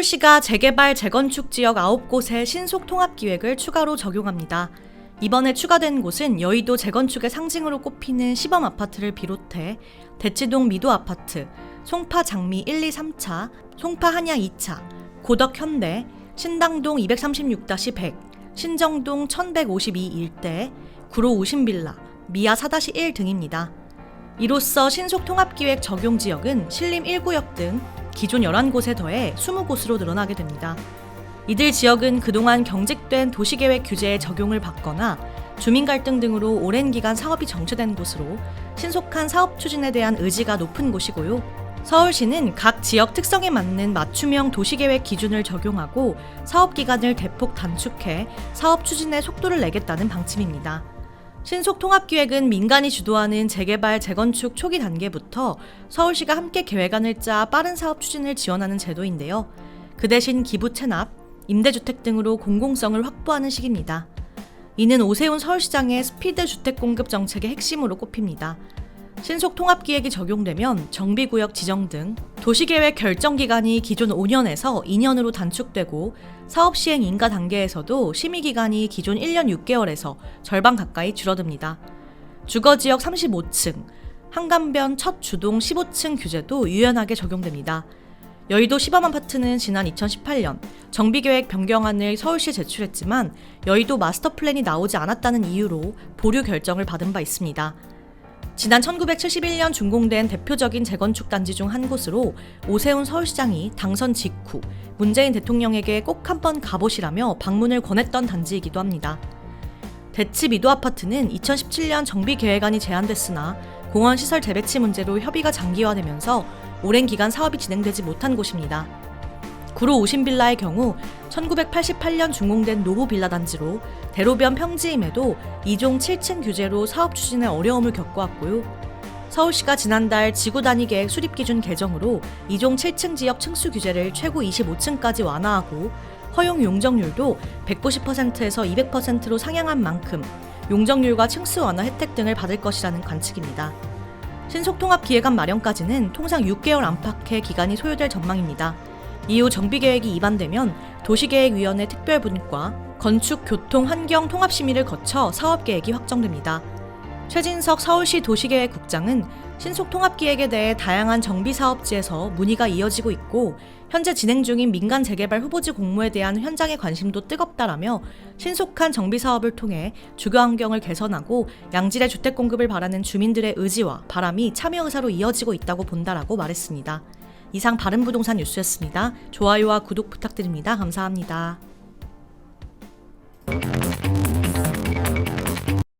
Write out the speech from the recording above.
서울시가 재개발 재건축 지역 9곳에 신속 통합 기획을 추가로 적용합니다. 이번에 추가된 곳은 여의도 재건축의 상징으로 꼽히는 시범 아파트를 비롯해 대치동 미도 아파트, 송파 장미 1, 2, 3차, 송파 한양 2차, 고덕 현대, 신당동 236-100, 신정동 1152 일대, 구로 오신빌라, 미아 4-1 등입니다. 이로써 신속 통합기획 적용 지역은 신림 1구역 등 기존 11곳에 더해 20곳으로 늘어나게 됩니다. 이들 지역은 그동안 경직된 도시계획 규제에 적용을 받거나 주민 갈등 등으로 오랜 기간 사업이 정체된 곳으로 신속한 사업 추진에 대한 의지가 높은 곳이고요. 서울시는 각 지역 특성에 맞는 맞춤형 도시계획 기준을 적용하고 사업 기간을 대폭 단축해 사업 추진에 속도를 내겠다는 방침입니다. 신속 통합 기획은 민간이 주도하는 재개발, 재건축 초기 단계부터 서울시가 함께 계획안을 짜 빠른 사업 추진을 지원하는 제도인데요. 그 대신 기부 체납, 임대주택 등으로 공공성을 확보하는 시기입니다. 이는 오세훈 서울시장의 스피드 주택 공급 정책의 핵심으로 꼽힙니다. 신속 통합 기획이 적용되면 정비구역 지정 등 도시계획 결정 기간이 기존 5년에서 2년으로 단축되고 사업 시행 인가 단계에서도 심의 기간이 기존 1년 6개월에서 절반 가까이 줄어듭니다. 주거 지역 35층, 한강변 첫 주동 15층 규제도 유연하게 적용됩니다. 여의도 시범 아파트는 지난 2018년 정비계획 변경안을 서울시에 제출했지만 여의도 마스터 플랜이 나오지 않았다는 이유로 보류 결정을 받은 바 있습니다. 지난 1971년 준공된 대표적인 재건축 단지 중 한 곳으로 오세훈 서울시장이 당선 직후 문재인 대통령에게 꼭 한번 가보시라며 방문을 권했던 단지이기도 합니다. 대치 미도 아파트는 2017년 정비 계획안이 제안됐으나 공원 시설 재배치 문제로 협의가 장기화되면서 오랜 기간 사업이 진행되지 못한 곳입니다. 구로 오신빌라의 경우 1988년 준공된 노후 빌라 단지로 대로변 평지임에도 2종 7층 규제로 사업 추진에 어려움을 겪어왔고요. 서울시가 지난달 지구 단위 계획 수립 기준 개정으로 2종 7층 지역 층수 규제를 최고 25층까지 완화하고 허용 용적률도 190%에서 200%로 상향한 만큼 용적률과 층수 완화 혜택 등을 받을 것이라는 관측입니다. 신속통합 기획안 마련까지는 통상 6개월 안팎의 기간이 소요될 전망입니다. 이후 정비계획이 위반되면 도시계획위원회 특별분과 건축, 교통, 환경 통합심의를 거쳐 사업계획이 확정됩니다. 최진석 서울시 도시계획국장은 신속통합기획에 대해 다양한 정비사업지에서 문의가 이어지고 있고 현재 진행 중인 민간 재개발 후보지 공모에 대한 현장의 관심도 뜨겁다라며 신속한 정비사업을 통해 주거 환경을 개선하고 양질의 주택 공급을 바라는 주민들의 의지와 바람이 참여 의사로 이어지고 있다고 본다라고 말했습니다. 이상 바른부동산 뉴스였습니다. 좋아요와 구독 부탁드립니다. 감사합니다.